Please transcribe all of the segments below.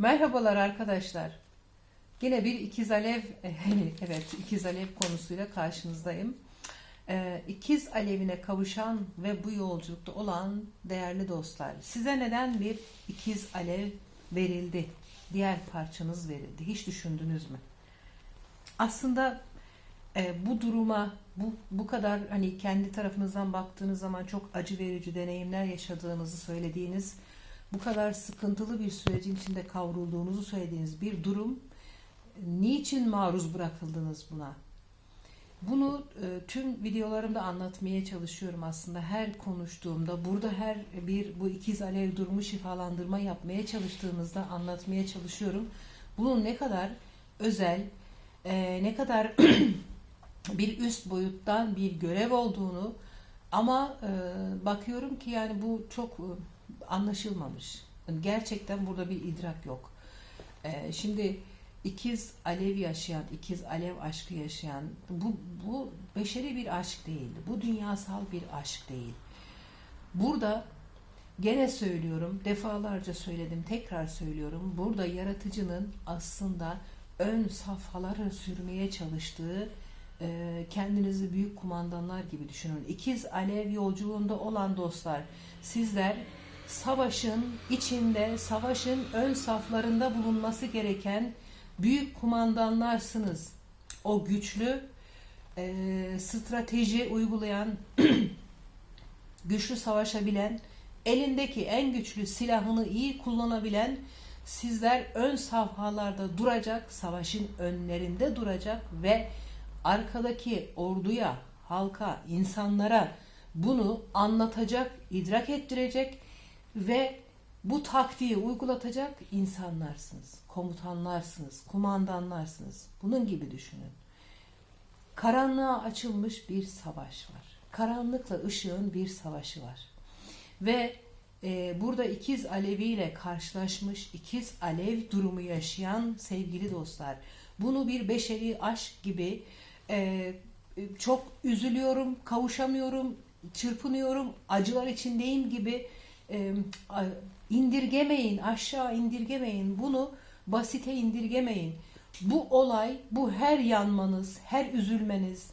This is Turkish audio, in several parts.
Merhabalar arkadaşlar. Yine bir ikiz alev, evet ikiz alev konusuyla karşınızdayım. Ee, İkiz alevine kavuşan ve bu yolculukta olan değerli dostlar. Size neden bir ikiz alev verildi? Diğer parçanız verildi. Hiç düşündünüz mü? Aslında e, bu duruma bu bu kadar hani kendi tarafınızdan baktığınız zaman çok acı verici deneyimler yaşadığınızı söylediğiniz bu kadar sıkıntılı bir sürecin içinde kavrulduğunuzu söylediğiniz bir durum niçin maruz bırakıldınız buna? Bunu e, tüm videolarımda anlatmaya çalışıyorum aslında her konuştuğumda burada her bir bu ikiz alev durumu şifalandırma yapmaya çalıştığımızda anlatmaya çalışıyorum. Bunun ne kadar özel, e, ne kadar bir üst boyuttan bir görev olduğunu ama e, bakıyorum ki yani bu çok anlaşılmamış. Yani gerçekten burada bir idrak yok. E, şimdi ikiz alev yaşayan, ikiz alev aşkı yaşayan bu bu beşeri bir aşk değil. Bu dünyasal bir aşk değil. Burada gene söylüyorum, defalarca söyledim, tekrar söylüyorum. Burada yaratıcının aslında ön safhalara sürmeye çalıştığı e, kendinizi büyük kumandanlar gibi düşünün. İkiz alev yolculuğunda olan dostlar, sizler savaşın içinde, savaşın ön saflarında bulunması gereken büyük kumandanlarsınız. O güçlü e, strateji uygulayan, güçlü savaşabilen, elindeki en güçlü silahını iyi kullanabilen sizler ön safhalarda duracak, savaşın önlerinde duracak ve arkadaki orduya, halka, insanlara bunu anlatacak, idrak ettirecek ve bu taktiği uygulatacak insanlarsınız, komutanlarsınız, kumandanlarsınız. Bunun gibi düşünün. Karanlığa açılmış bir savaş var. Karanlıkla ışığın bir savaşı var. Ve e, burada ikiz aleviyle karşılaşmış, ikiz alev durumu yaşayan sevgili dostlar. Bunu bir beşeri aşk gibi e, çok üzülüyorum, kavuşamıyorum, çırpınıyorum, acılar içindeyim gibi e, indirgemeyin, aşağı indirgemeyin. Bunu basite indirgemeyin. Bu olay, bu her yanmanız, her üzülmeniz,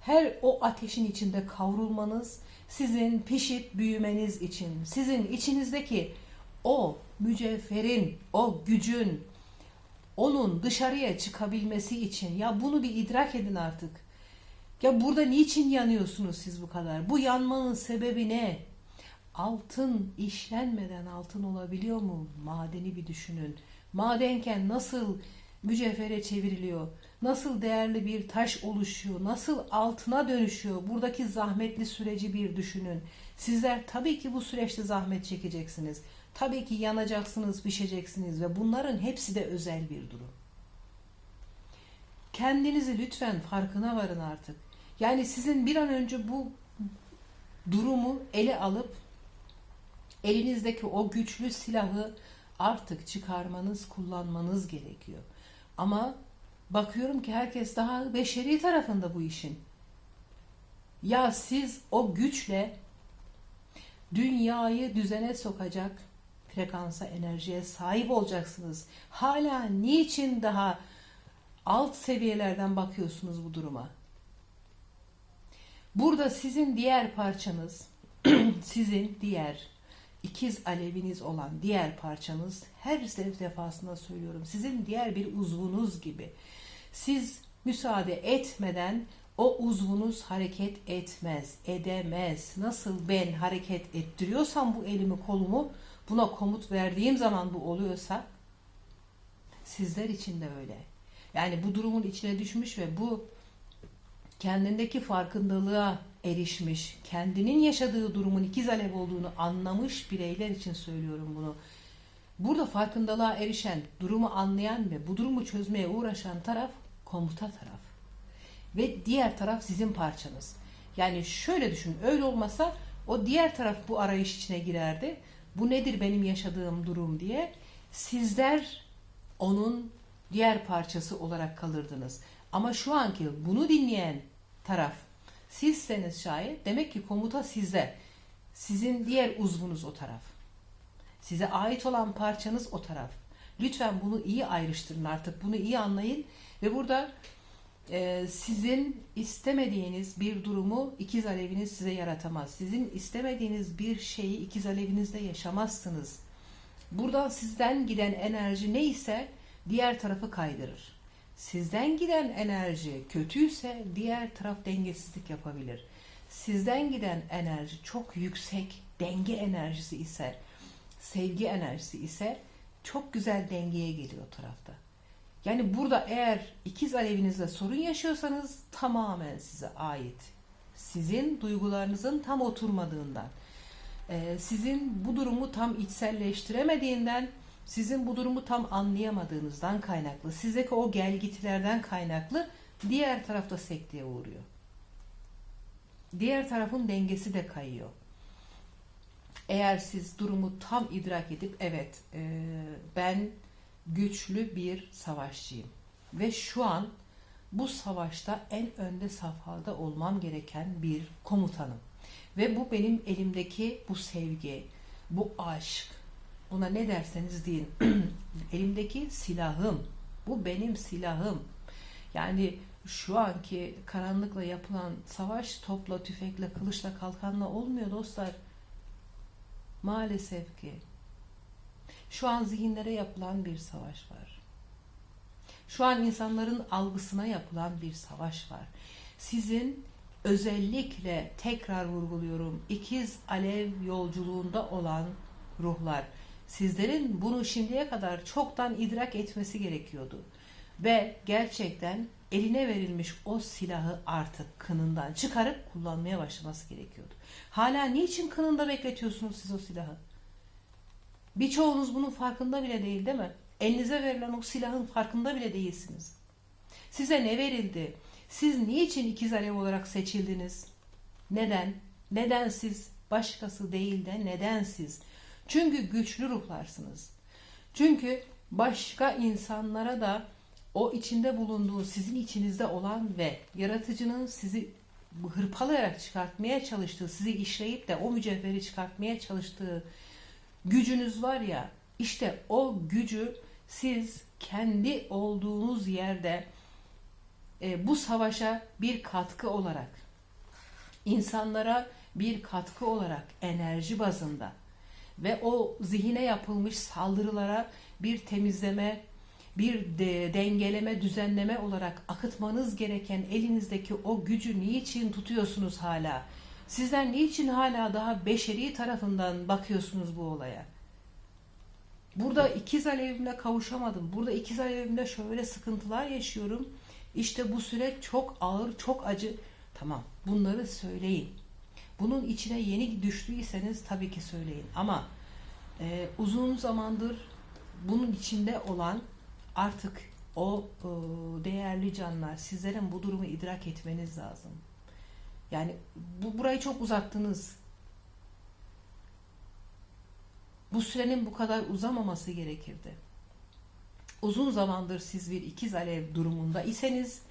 her o ateşin içinde kavrulmanız sizin pişip büyümeniz için, sizin içinizdeki o mücevherin, o gücün, onun dışarıya çıkabilmesi için ya bunu bir idrak edin artık. Ya burada niçin yanıyorsunuz siz bu kadar? Bu yanmanın sebebi ne? Altın işlenmeden altın olabiliyor mu? Madeni bir düşünün. Madenken nasıl mücevhere çevriliyor? Nasıl değerli bir taş oluşuyor? Nasıl altına dönüşüyor? Buradaki zahmetli süreci bir düşünün. Sizler tabii ki bu süreçte zahmet çekeceksiniz. Tabii ki yanacaksınız, pişeceksiniz ve bunların hepsi de özel bir durum. Kendinizi lütfen farkına varın artık. Yani sizin bir an önce bu durumu ele alıp elinizdeki o güçlü silahı artık çıkarmanız, kullanmanız gerekiyor. Ama bakıyorum ki herkes daha beşeri tarafında bu işin. Ya siz o güçle dünyayı düzene sokacak frekansa, enerjiye sahip olacaksınız. Hala niçin daha alt seviyelerden bakıyorsunuz bu duruma? Burada sizin diğer parçanız, sizin diğer ikiz aleviniz olan diğer parçanız her defasında söylüyorum. Sizin diğer bir uzvunuz gibi. Siz müsaade etmeden o uzvunuz hareket etmez, edemez. Nasıl ben hareket ettiriyorsam bu elimi kolumu buna komut verdiğim zaman bu oluyorsa sizler için de öyle. Yani bu durumun içine düşmüş ve bu kendindeki farkındalığa erişmiş, kendinin yaşadığı durumun ikiz alev olduğunu anlamış bireyler için söylüyorum bunu. Burada farkındalığa erişen, durumu anlayan ve bu durumu çözmeye uğraşan taraf komuta taraf. Ve diğer taraf sizin parçanız. Yani şöyle düşün, öyle olmasa o diğer taraf bu arayış içine girerdi. Bu nedir benim yaşadığım durum diye. Sizler onun diğer parçası olarak kalırdınız. Ama şu anki bunu dinleyen taraf sizseniz şayet demek ki komuta sizde. Sizin diğer uzvunuz o taraf. Size ait olan parçanız o taraf. Lütfen bunu iyi ayrıştırın artık. Bunu iyi anlayın. Ve burada e, sizin istemediğiniz bir durumu ikiz aleviniz size yaratamaz. Sizin istemediğiniz bir şeyi ikiz alevinizde yaşamazsınız. Buradan sizden giden enerji neyse diğer tarafı kaydırır. Sizden giden enerji kötüyse diğer taraf dengesizlik yapabilir. Sizden giden enerji çok yüksek denge enerjisi ise, sevgi enerjisi ise çok güzel dengeye geliyor tarafta. Yani burada eğer ikiz alevinizle sorun yaşıyorsanız tamamen size ait. Sizin duygularınızın tam oturmadığından, sizin bu durumu tam içselleştiremediğinden, sizin bu durumu tam anlayamadığınızdan kaynaklı, sizdeki o gelgitilerden kaynaklı diğer tarafta sekteye uğruyor. Diğer tarafın dengesi de kayıyor. Eğer siz durumu tam idrak edip evet e, ben güçlü bir savaşçıyım ve şu an bu savaşta en önde safhada olmam gereken bir komutanım. Ve bu benim elimdeki bu sevgi, bu aşk, buna ne derseniz deyin, elimdeki silahım, bu benim silahım. Yani şu anki karanlıkla yapılan savaş topla, tüfekle, kılıçla, kalkanla olmuyor dostlar. Maalesef ki. Şu an zihinlere yapılan bir savaş var. Şu an insanların algısına yapılan bir savaş var. Sizin özellikle tekrar vurguluyorum ikiz alev yolculuğunda olan ruhlar sizlerin bunu şimdiye kadar çoktan idrak etmesi gerekiyordu. Ve gerçekten eline verilmiş o silahı artık kınından çıkarıp kullanmaya başlaması gerekiyordu. Hala niçin kınında bekletiyorsunuz siz o silahı? Birçoğunuz bunun farkında bile değil değil mi? Elinize verilen o silahın farkında bile değilsiniz. Size ne verildi? Siz niçin ikiz alev olarak seçildiniz? Neden? Neden siz başkası değil de neden siz? Çünkü güçlü ruhlarsınız. Çünkü başka insanlara da o içinde bulunduğu sizin içinizde olan ve yaratıcının sizi hırpalayarak çıkartmaya çalıştığı, sizi işleyip de o mücevheri çıkartmaya çalıştığı gücünüz var ya, işte o gücü siz kendi olduğunuz yerde e, bu savaşa bir katkı olarak, insanlara bir katkı olarak enerji bazında ve o zihine yapılmış saldırılara bir temizleme, bir de, dengeleme, düzenleme olarak akıtmanız gereken elinizdeki o gücü niçin tutuyorsunuz hala? Sizler niçin hala daha beşeri tarafından bakıyorsunuz bu olaya? Burada ikiz alevimle kavuşamadım. Burada ikiz alevimle şöyle sıkıntılar yaşıyorum. İşte bu süreç çok ağır, çok acı. Tamam, bunları söyleyin. Bunun içine yeni düştüyseniz tabii ki söyleyin. Ama e, uzun zamandır bunun içinde olan artık o e, değerli canlar sizlerin bu durumu idrak etmeniz lazım. Yani bu burayı çok uzattınız. Bu sürenin bu kadar uzamaması gerekirdi. Uzun zamandır siz bir ikiz alev durumunda iseniz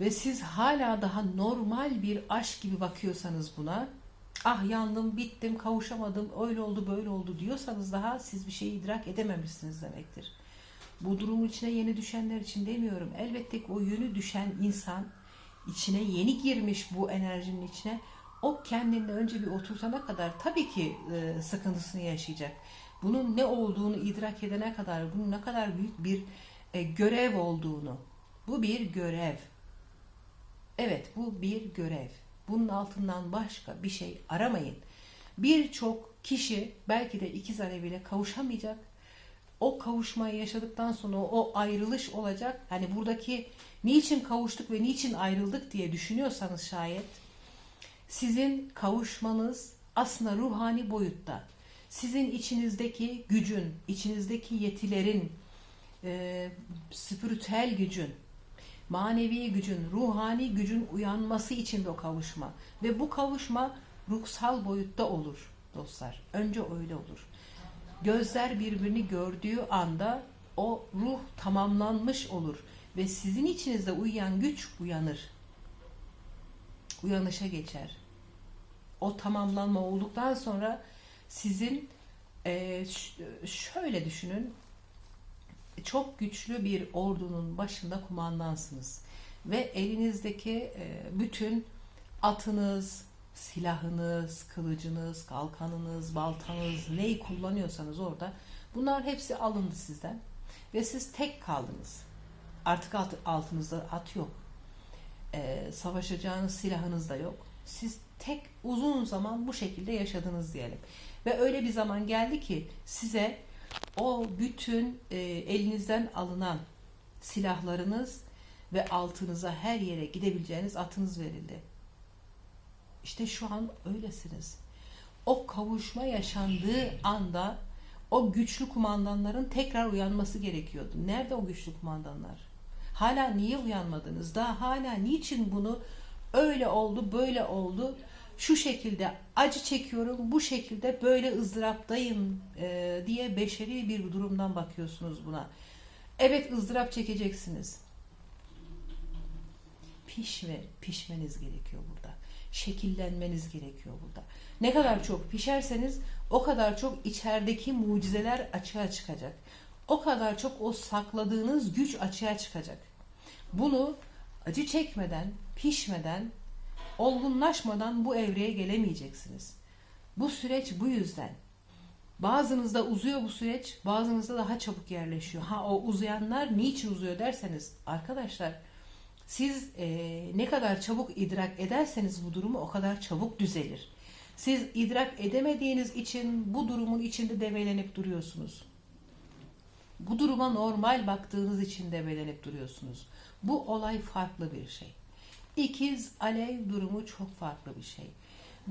ve siz hala daha normal bir aşk gibi bakıyorsanız buna ah yandım, bittim, kavuşamadım, öyle oldu, böyle oldu diyorsanız daha siz bir şeyi idrak edememişsiniz demektir. Bu durumun içine yeni düşenler için demiyorum. Elbette ki o yönü düşen insan içine yeni girmiş bu enerjinin içine o kendini önce bir oturtana kadar tabii ki e, sıkıntısını yaşayacak. Bunun ne olduğunu idrak edene kadar bunun ne kadar büyük bir e, görev olduğunu. Bu bir görev. Evet bu bir görev. Bunun altından başka bir şey aramayın. Birçok kişi belki de ikiz aleviyle kavuşamayacak. O kavuşmayı yaşadıktan sonra o ayrılış olacak. Hani buradaki niçin kavuştuk ve niçin ayrıldık diye düşünüyorsanız şayet sizin kavuşmanız aslında ruhani boyutta. Sizin içinizdeki gücün, içinizdeki yetilerin, e, spiritüel gücün, manevi gücün, ruhani gücün uyanması için de o kavuşma. Ve bu kavuşma ruhsal boyutta olur dostlar. Önce öyle olur. Gözler birbirini gördüğü anda o ruh tamamlanmış olur ve sizin içinizde uyuyan güç uyanır. Uyanışa geçer. O tamamlanma olduktan sonra sizin e, şöyle düşünün çok güçlü bir ordunun başında kumandansınız. Ve elinizdeki e, bütün atınız, silahınız, kılıcınız, kalkanınız, baltanız neyi kullanıyorsanız orada bunlar hepsi alındı sizden. Ve siz tek kaldınız. Artık alt, altınızda at yok. E, savaşacağınız silahınız da yok. Siz tek uzun zaman bu şekilde yaşadınız diyelim. Ve öyle bir zaman geldi ki size o bütün e, elinizden alınan silahlarınız ve altınıza her yere gidebileceğiniz atınız verildi. İşte şu an öylesiniz. O kavuşma yaşandığı anda o güçlü kumandanların tekrar uyanması gerekiyordu. Nerede o güçlü kumandanlar? Hala niye uyanmadınız? Daha hala niçin bunu öyle oldu, böyle oldu? Şu şekilde acı çekiyorum, bu şekilde böyle ızdıraptayım e, diye beşeri bir durumdan bakıyorsunuz buna. Evet ızdırap çekeceksiniz. Pişme, pişmeniz gerekiyor burada. Şekillenmeniz gerekiyor burada. Ne kadar çok pişerseniz o kadar çok içerideki mucizeler açığa çıkacak. O kadar çok o sakladığınız güç açığa çıkacak. Bunu acı çekmeden, pişmeden, olgunlaşmadan bu evreye gelemeyeceksiniz. Bu süreç bu yüzden. Bazınızda uzuyor bu süreç, bazınızda daha çabuk yerleşiyor. Ha o uzayanlar niçin uzuyor derseniz arkadaşlar siz e, ne kadar çabuk idrak ederseniz bu durumu o kadar çabuk düzelir. Siz idrak edemediğiniz için bu durumun içinde develenip duruyorsunuz. Bu duruma normal baktığınız için develenip duruyorsunuz. Bu olay farklı bir şey. İkiz alev durumu çok farklı bir şey.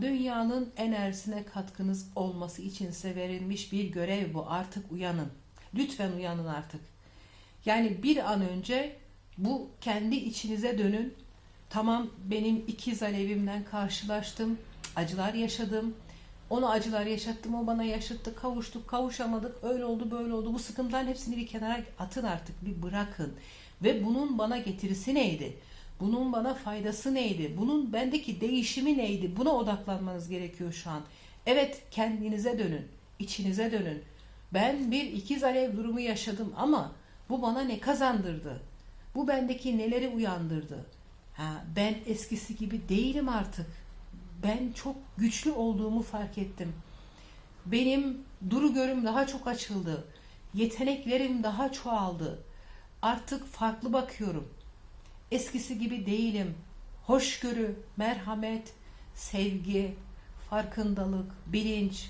Dünyanın enerjisine katkınız olması için size verilmiş bir görev bu. Artık uyanın. Lütfen uyanın artık. Yani bir an önce bu kendi içinize dönün. Tamam benim ikiz alevimden karşılaştım. Acılar yaşadım. Ona acılar yaşattım, o bana yaşattı, kavuştuk, kavuşamadık, öyle oldu, böyle oldu. Bu sıkıntıların hepsini bir kenara atın artık, bir bırakın. Ve bunun bana getirisi neydi? Bunun bana faydası neydi? Bunun bendeki değişimi neydi? Buna odaklanmanız gerekiyor şu an. Evet, kendinize dönün, içinize dönün. Ben bir ikiz alev durumu yaşadım ama bu bana ne kazandırdı? Bu bendeki neleri uyandırdı? Ha, ben eskisi gibi değilim artık ben çok güçlü olduğumu fark ettim. Benim duru görüm daha çok açıldı. Yeteneklerim daha çoğaldı. Artık farklı bakıyorum. Eskisi gibi değilim. Hoşgörü, merhamet, sevgi, farkındalık, bilinç,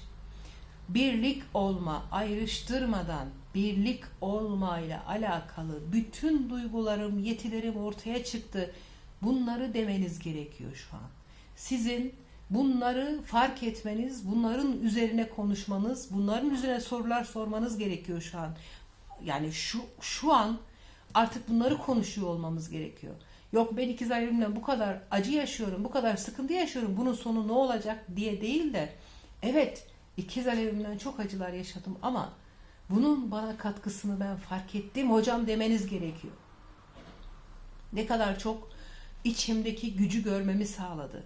birlik olma, ayrıştırmadan birlik olmayla alakalı bütün duygularım, yetilerim ortaya çıktı. Bunları demeniz gerekiyor şu an sizin bunları fark etmeniz, bunların üzerine konuşmanız, bunların üzerine sorular sormanız gerekiyor şu an. Yani şu şu an artık bunları konuşuyor olmamız gerekiyor. Yok ben ikiz ayrımla bu kadar acı yaşıyorum, bu kadar sıkıntı yaşıyorum, bunun sonu ne olacak diye değil de evet ikiz alevimden çok acılar yaşadım ama bunun bana katkısını ben fark ettim hocam demeniz gerekiyor. Ne kadar çok içimdeki gücü görmemi sağladı.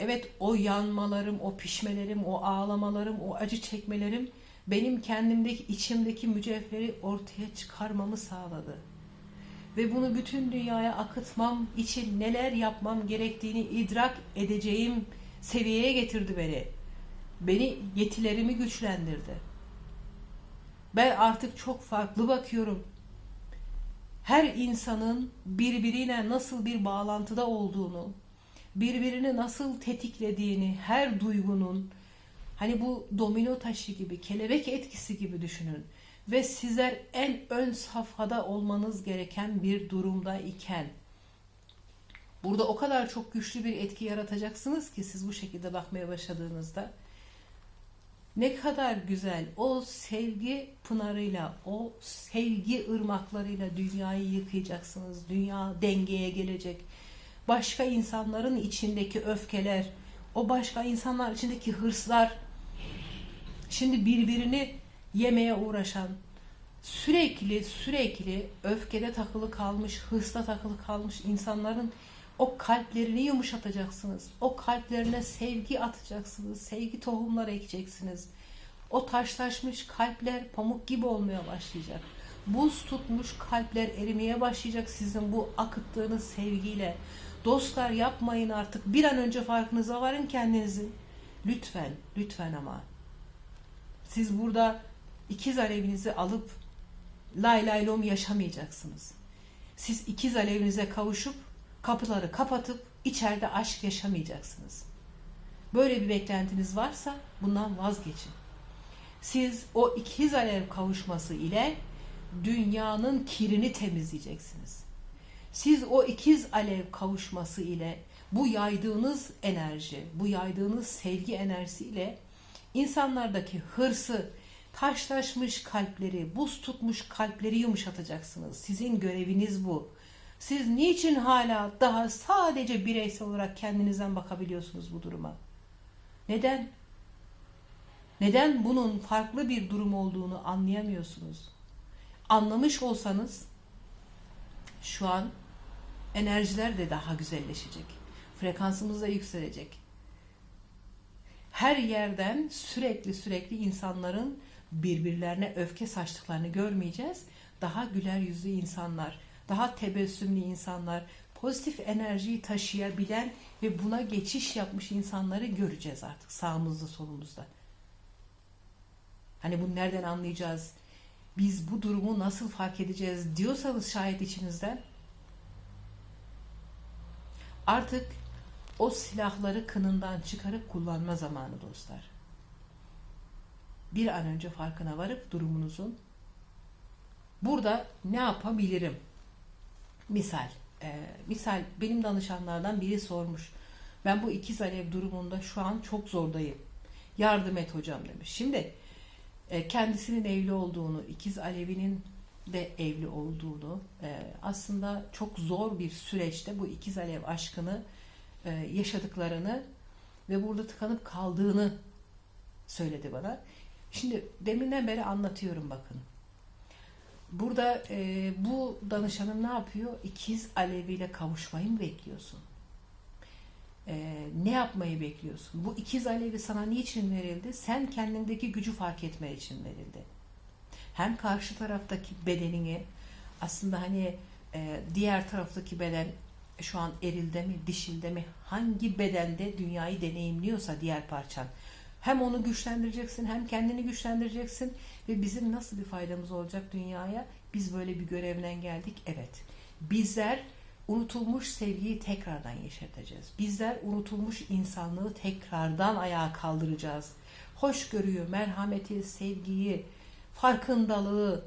Evet o yanmalarım, o pişmelerim, o ağlamalarım, o acı çekmelerim benim kendimdeki, içimdeki mücevheri ortaya çıkarmamı sağladı. Ve bunu bütün dünyaya akıtmam için neler yapmam gerektiğini idrak edeceğim seviyeye getirdi beni. Beni yetilerimi güçlendirdi. Ben artık çok farklı bakıyorum. Her insanın birbiriyle nasıl bir bağlantıda olduğunu, birbirini nasıl tetiklediğini, her duygunun hani bu domino taşı gibi, kelebek etkisi gibi düşünün. Ve sizler en ön safhada olmanız gereken bir durumda iken burada o kadar çok güçlü bir etki yaratacaksınız ki siz bu şekilde bakmaya başladığınızda ne kadar güzel o sevgi pınarıyla, o sevgi ırmaklarıyla dünyayı yıkayacaksınız. Dünya dengeye gelecek başka insanların içindeki öfkeler, o başka insanlar içindeki hırslar, şimdi birbirini yemeye uğraşan, sürekli sürekli öfkede takılı kalmış, hırsla takılı kalmış insanların o kalplerini yumuşatacaksınız. O kalplerine sevgi atacaksınız. Sevgi tohumları ekeceksiniz. O taşlaşmış kalpler pamuk gibi olmaya başlayacak. Buz tutmuş kalpler erimeye başlayacak sizin bu akıttığınız sevgiyle. Dostlar yapmayın artık. Bir an önce farkınıza varın kendinizin. Lütfen, lütfen ama. Siz burada ikiz alevinizi alıp lay lay lom yaşamayacaksınız. Siz ikiz alevinize kavuşup kapıları kapatıp içeride aşk yaşamayacaksınız. Böyle bir beklentiniz varsa bundan vazgeçin. Siz o ikiz alev kavuşması ile dünyanın kirini temizleyeceksiniz. Siz o ikiz alev kavuşması ile bu yaydığınız enerji, bu yaydığınız sevgi enerjisi ile insanlardaki hırsı, taşlaşmış kalpleri, buz tutmuş kalpleri yumuşatacaksınız. Sizin göreviniz bu. Siz niçin hala daha sadece bireysel olarak kendinizden bakabiliyorsunuz bu duruma? Neden? Neden bunun farklı bir durum olduğunu anlayamıyorsunuz? Anlamış olsanız şu an enerjiler de daha güzelleşecek. Frekansımız da yükselecek. Her yerden sürekli sürekli insanların birbirlerine öfke saçtıklarını görmeyeceğiz. Daha güler yüzlü insanlar, daha tebessümlü insanlar, pozitif enerjiyi taşıyabilen ve buna geçiş yapmış insanları göreceğiz artık sağımızda solumuzda. Hani bunu nereden anlayacağız? Biz bu durumu nasıl fark edeceğiz diyorsanız şayet içinizden artık o silahları kınından çıkarıp kullanma zamanı dostlar. Bir an önce farkına varıp durumunuzun burada ne yapabilirim? Misal, e, misal benim danışanlardan biri sormuş. Ben bu ikiz alev durumunda şu an çok zordayım. Yardım et hocam demiş. Şimdi e, kendisinin evli olduğunu, ikiz alevinin de evli olduğunu, e, aslında çok zor bir süreçte bu ikiz alev aşkını e, yaşadıklarını ve burada tıkanıp kaldığını söyledi bana. Şimdi deminden beri anlatıyorum bakın. Burada e, bu danışanım ne yapıyor? İkiz aleviyle kavuşmayı mı bekliyorsun? E, ne yapmayı bekliyorsun? Bu ikiz alevi sana niçin verildi? Sen kendindeki gücü fark etme için verildi. Hem karşı taraftaki bedenini aslında hani e, diğer taraftaki beden şu an erilde mi, dişilde mi, hangi bedende dünyayı deneyimliyorsa diğer parçan. Hem onu güçlendireceksin, hem kendini güçlendireceksin ve bizim nasıl bir faydamız olacak dünyaya? Biz böyle bir görevden geldik. Evet. Bizler unutulmuş sevgiyi tekrardan yeşerteceğiz. Bizler unutulmuş insanlığı tekrardan ayağa kaldıracağız. Hoşgörüyü, merhameti, sevgiyi, farkındalığı,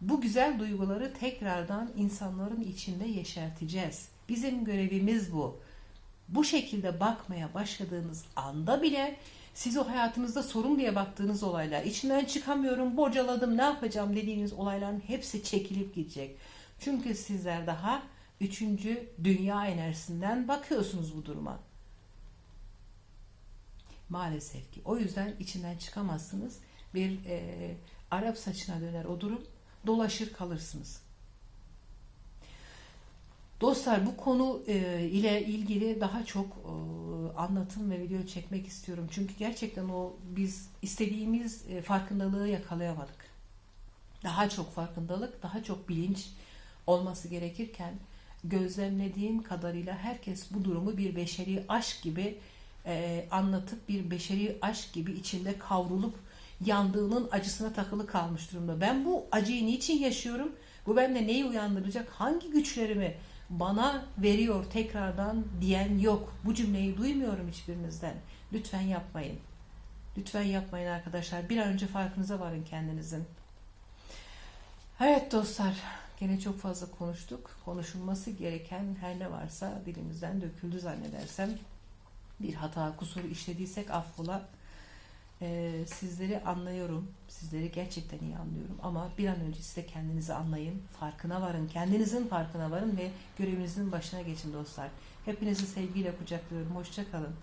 bu güzel duyguları tekrardan insanların içinde yeşerteceğiz. Bizim görevimiz bu. Bu şekilde bakmaya başladığınız anda bile siz o hayatınızda sorun diye baktığınız olaylar, içinden çıkamıyorum, bocaladım, ne yapacağım dediğiniz olayların hepsi çekilip gidecek. Çünkü sizler daha üçüncü dünya enerjisinden bakıyorsunuz bu duruma. Maalesef ki. O yüzden içinden çıkamazsınız. Bir e, Arap saçına döner o durum dolaşır kalırsınız. Dostlar bu konu e, ile ilgili daha çok e, anlatım ve video çekmek istiyorum. Çünkü gerçekten o biz istediğimiz e, farkındalığı yakalayamadık. Daha çok farkındalık, daha çok bilinç olması gerekirken gözlemlediğim kadarıyla herkes bu durumu bir beşeri aşk gibi e, anlatıp bir beşeri aşk gibi içinde kavrulup yandığının acısına takılı kalmış durumda. Ben bu acıyı niçin yaşıyorum? Bu bende neyi uyandıracak? Hangi güçlerimi bana veriyor tekrardan diyen yok. Bu cümleyi duymuyorum hiçbirinizden. Lütfen yapmayın. Lütfen yapmayın arkadaşlar. Bir an önce farkınıza varın kendinizin. Evet dostlar. Gene çok fazla konuştuk. Konuşulması gereken her ne varsa dilimizden döküldü zannedersem. Bir hata, kusur işlediysek affola. Ee, sizleri anlıyorum. Sizleri gerçekten iyi anlıyorum. Ama bir an önce size kendinizi anlayın. Farkına varın. Kendinizin farkına varın ve görevinizin başına geçin dostlar. Hepinizi sevgiyle kucaklıyorum. Hoşçakalın.